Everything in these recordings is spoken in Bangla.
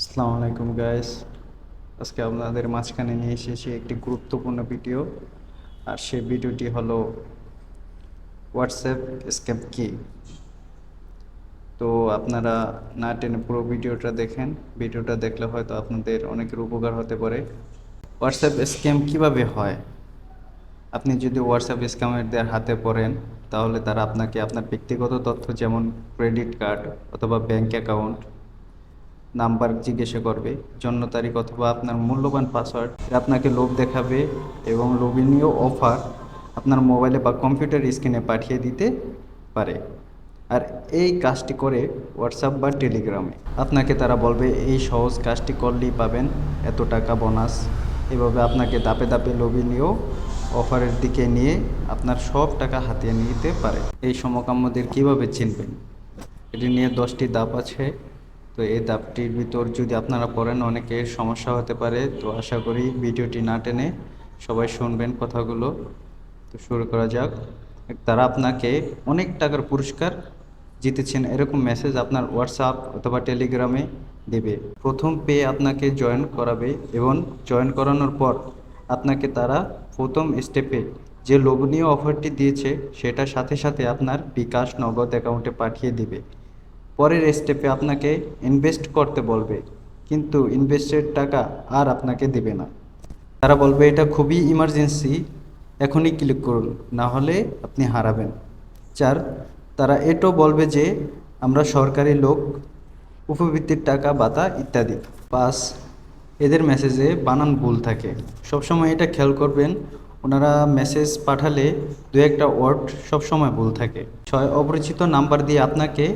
আসসালামু আলাইকুম গাইস আজকে আপনাদের মাঝখানে নিয়ে এসেছি একটি গুরুত্বপূর্ণ ভিডিও আর সেই ভিডিওটি হলো হোয়াটসঅ্যাপ স্ক্যাম কি? তো আপনারা না টেনে পুরো ভিডিওটা দেখেন। ভিডিওটা দেখলে হয়তো আপনাদের অনেকের উপকার হতে পারে। হোয়াটসঅ্যাপ স্ক্যাম কীভাবে হয়? আপনি যদি হোয়াটসঅ্যাপ স্ক্যামারদের হাতে পড়েন, তাহলে তারা আপনাকে আপনার ব্যক্তিগত তথ্য যেমন ক্রেডিট কার্ড অথবা ব্যাংক অ্যাকাউন্ট নাম্বার জিজ্ঞাসা করবে, জন্ম তারিখ অথবা আপনার মূল্যবান পাসওয়ার্ড আপনাকে লোভ দেখাবে এবং লোভনীয় অফার আপনার মোবাইলে বা কম্পিউটার স্ক্রিনে পাঠিয়ে দিতে পারে। আর এই কাজটি করে হোয়াটসঅ্যাপ বা টেলিগ্রামে আপনাকে তারা বলবে, এই সহজ কাজটি করলেই পাবেন, এত টাকা বোনাস এভাবে আপনাকে দাপে দাপে লোভনীয় অফারের দিকে নিয়ে আপনার সব টাকা হাতিয়ে নিতে পারে। এই সমকাম্যদের কীভাবে চিনবেন? এটি নিয়ে দশটি দাপ আছে। তো এই ধাপটির ভিতর যদি আপনারা পড়েন অনেকের সমস্যা হতে পারে। তো আশা করি ভিডিওটি না টেনে সবাই শুনবেন কথাগুলো। তো শুরু করা যাক। তারা আপনাকে অনেক টাকার পুরস্কার জিতেছেন, এরকম মেসেজ আপনার হোয়াটসঅ্যাপ অথবা টেলিগ্রামে দেবে। প্রথম পেয়ে আপনাকে জয়েন করাবে এবং জয়েন করানোর পর আপনাকে তারা প্রথম স্টেপে যে লোভনীয় অফারটি দিয়েছে, সেটার সাথে সাথে আপনার বিকাশ নগদ অ্যাকাউন্টে পাঠিয়ে দিবে। পরের স্টেপে আপনাকে ইনভেস্ট করতে বলবে। কিন্তু ইনভেস্টের টাকা আর আপনাকে দেবে না। তারা বলবে, এটা খুবই ইমার্জেন্সি এখনই ক্লিক করুন, না হলে আপনি হারাবেন। চার, তারা এটাও বলবে যে, আমরা সরকারি লোক, উপবৃত্তির টাকা বাতা ইত্যাদি। পাঁচ, এদের মেসেজে বানান ভুল থাকে। সবসময় এটা খেয়াল করবেন, ওনারা মেসেজ পাঠালে দু একটা ওয়ার্ড সবসময় ভুল থাকে। ছয়, অপরিচিত নাম্বার দিয়ে আপনাকে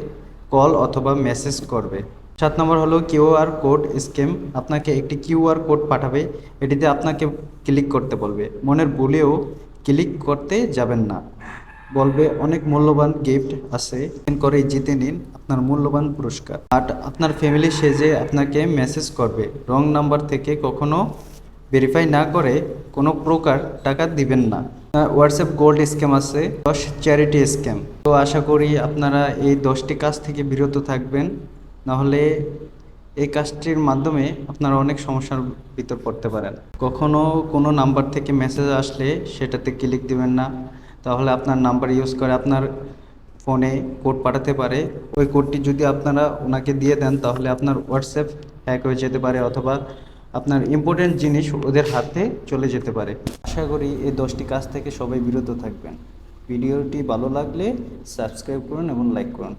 কল অথবা মেসেজ করবে। সাত নম্বর হলো কিউআর কোড স্ক্যাম। আপনাকে একটি কিউআর কোড পাঠাবে। এটিতে আপনাকে ক্লিক করতে বলবে। মনের ভুলেও ক্লিক করতে যাবেন না। বলবে, অনেক মূল্যবান গিফট আছে। করে জিতে নিন আপনার মূল্যবান পুরস্কার। আর আপনার ফ্যামিলি সেজে আপনাকে মেসেজ করবে। রং নাম্বার থেকে কখনো ভেরিফাই না করে কোনো প্রকার টাকা দিবেন না। হোয়াটসঅ্যাপ গোল্ড স্ক্যাম আছে, দশ চ্যারিটি স্ক্যাম তো আশা করি আপনারা এই দশটি কাজ থেকে বিরত থাকবেন, নাহলে এই কাজটির মাধ্যমে আপনারা অনেক সমস্যার ভিতর পড়তে পারেন। কখনো কোনো নাম্বার থেকে মেসেজ আসলে সেটাতে ক্লিক দিবেন না, তাহলে আপনার নাম্বার ইউজ করে আপনার ফোনে কোড পাঠাতে পারে। ওই কোডটি যদি আপনারা ওনাকে দিয়ে দেন, তাহলে আপনার হোয়াটসঅ্যাপ হ্যাক হয়ে যেতে পারে অথবা আপনার ইম্পর্টেন্ট জিনিস ওদের হাতে চলে যেতে পারে। আশা করি এই দশটি কাজ থেকে সবাই বিরত থাকবেন। ভিডিওটি ভালো লাগলে সাবস্ক্রাইব করুন এবং লাইক করুন।